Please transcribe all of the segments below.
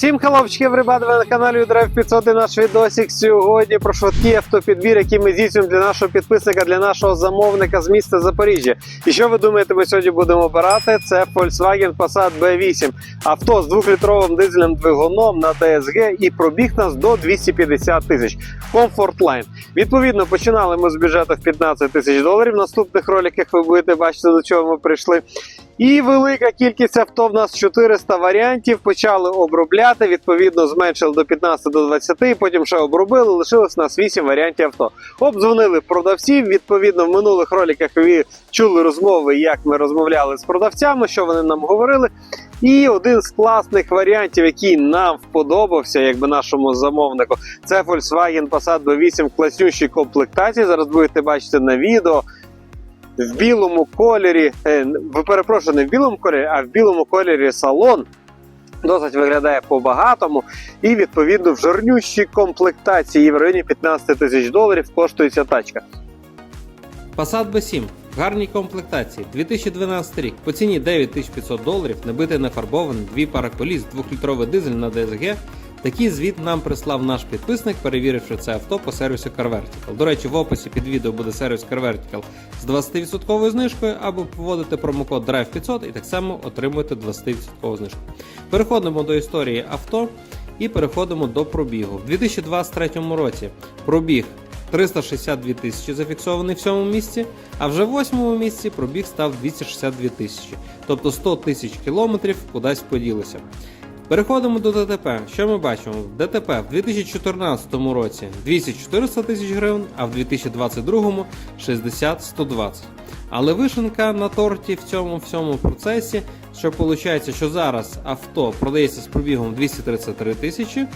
Всім хеловчики, everybody, ви на каналі Drive 500 і наш відосик сьогодні про швидкий автопідбір, який ми здійснюємо для нашого підписника, для нашого замовника з міста Запоріжжя. І що ви думаєте, ми сьогодні будемо обирати? Це Volkswagen Passat B8. Авто з 2-літровим дизельним двигуном на DSG і пробіг нас до 250 тисяч. Comfort Line. Відповідно, починали ми з бюджету в 15 тисяч доларів. В наступних роликах ви будете бачити, до чого ми прийшли. І велика кількість авто в нас 400 варіантів. Почали обробляти. Відповідно, зменшили до 15 до 20, потім ще обробили. Лишилось у нас 8 варіантів авто. Обдзвонили продавців. Відповідно, в минулих роликах ви чули розмови, як ми розмовляли з продавцями, що вони нам говорили. І один з класних варіантів, який нам вподобався, якби нашому замовнику, це Volkswagen Passat B8 в класнющій комплектації. Зараз будете бачити на відео в білому кольорі, е, ви перепрошую, не в білому кольорі, а в білому кольорі салон. Досить виглядає по-багатому. І відповідно в жирнющій комплектації в районі 15 тисяч доларів коштує ця тачка. Passat B7 в гарній комплектації 2012 рік по ціні 9500 доларів, набитий нафарбований, дві пари коліс, 2-літровий дизель на DSG. Такий звіт нам прислав наш підписник, перевіривши це авто по сервісу CarVertical. До речі, в описі під відео буде сервіс CarVertical з 20% знижкою, або вводите промокод DRIVE500 і так само отримуєте 20% знижку. Переходимо до історії авто і переходимо до пробігу. В 2023 році пробіг 362 тисячі зафіксований в цьому місці, а вже в восьмому місці пробіг став 262 тисячі, тобто 100 тисяч кілометрів кудись поділися. Переходимо до ДТП. Що ми бачимо? В ДТП в 2014 році 200-400 тисяч гривень, а в 2022 60-120. Але вишенка на торті в цьому всьому процесі, що виходить, що зараз авто продається з пробігом 233 тисячі,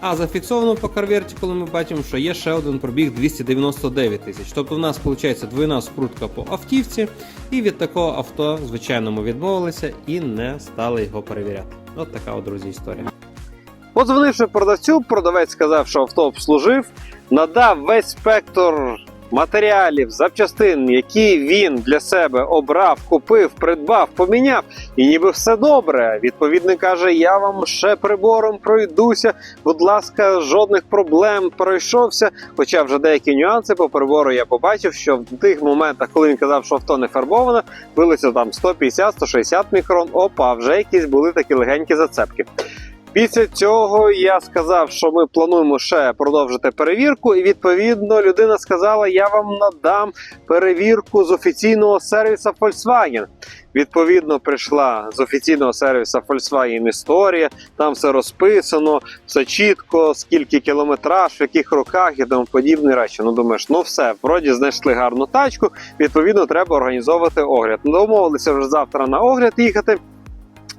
а зафіксовано по CarVertical ми бачимо, що є ще один пробіг 299 тисяч. Тобто в нас виходить двойна скрутка по автівці, і від такого авто, звичайно, ми відмовилися і не стали його перевіряти. От така, от, друзі, історія. Подзвонивши продавцю, продавець сказав, що авто обслужив, надав весь спектр матеріалів, запчастин, які він для себе обрав, купив, придбав, поміняв, і ніби все добре. Відповідно каже: я вам ще прибором пройдуся. Будь ласка, жодних проблем пройшовся. Хоча вже деякі нюанси по прибору я побачив, що в тих моментах, коли він казав, що авто не фарбоване, билося там 150-160 мікрон. Опа, вже якісь були такі легенькі зацепки. Після цього я сказав, що ми плануємо ще продовжити перевірку, і відповідно людина сказала: я вам надам перевірку з офіційного сервісу Volkswagen. Відповідно, прийшла з офіційного сервісу Volkswagen історія. Там все розписано, все чітко, скільки кілометраж, в яких роках і тому подібні речі. Ну думаєш, ну все, вроді знайшли гарну тачку. Відповідно, треба організовувати огляд. Домовилися вже завтра на огляд їхати.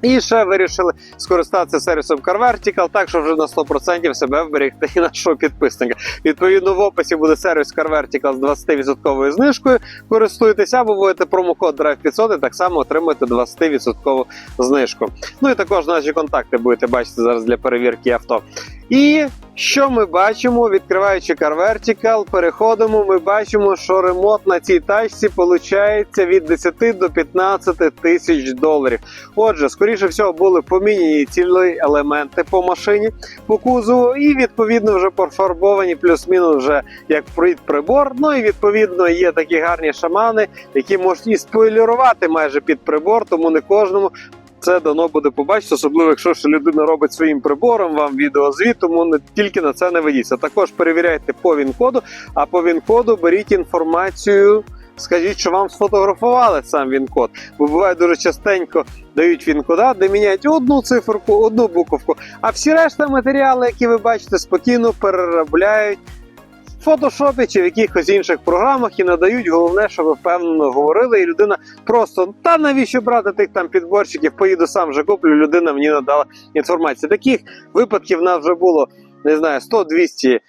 І ще вирішили скористатися сервісом CarVertical, так що вже на 100% себе вберегти і нашого підписника. Відповідно, в описі буде сервіс CarVertical з 20% знижкою. Користуйтеся або вводите промокод DRIVE500 і так само отримуєте 20% знижку. Ну і також наші контакти будете бачити зараз для перевірки авто. І що ми бачимо, відкриваючи CarVertical, переходимо, ми бачимо, що ремонт на цій тачці виходить від 10 до 15 тисяч доларів. Отже, скоріше всього, були поміняні цілі елементи по машині, по кузову, і відповідно вже пофарбовані плюс-мінус вже як прибор. Ну і відповідно є такі гарні шамани, які можуть і спойлерувати майже під прибор, тому не кожному. Це дано буде побачити, особливо якщо ще людина робить своїм прибором вам відеозвіт, тому не тільки на це не ведіться. Також перевіряйте по він-коду, а по він-коду беріть інформацію. Скажіть, що вам сфотографували сам він-код, бо буває дуже частенько дають він-кода, де міняють одну циферку, одну буковку, а всі решта матеріали, які ви бачите, спокійно переробляють фотошопі чи в якихось інших програмах і надають. Головне, щоб впевнено говорили, і людина просто та навіщо брати тих там підборщиків, поїду сам вже куплю. Людина мені надала інформацію. Таких випадків в нас вже було не знаю 100-200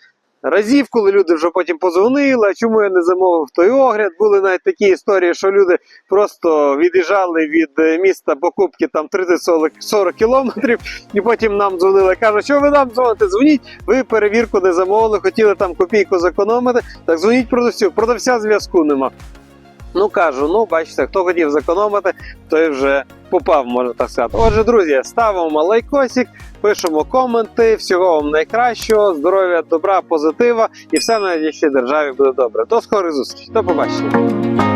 разів, коли люди вже потім позвонили, а чому я не замовив той огляд. Були навіть такі історії, що люди просто від'їжджали від е, міста покупки там 30-40 кілометрів, і потім нам дзвонили. Кажуть, що ви нам дзвоните? Дзвоніть, ви перевірку не замовили, хотіли там копійку зекономити. Так дзвоніть продавцю. Продавця зв'язку нема. Ну кажу, ну бачите, хто хотів зекономити, той вже попав, можна так сказати. Отже, друзі, ставимо лайкосик, пишемо коменти. Всього вам найкращого, здоров'я, добра, позитива і все на нашій державі буде добре. До скорих зустрічей. До побачення.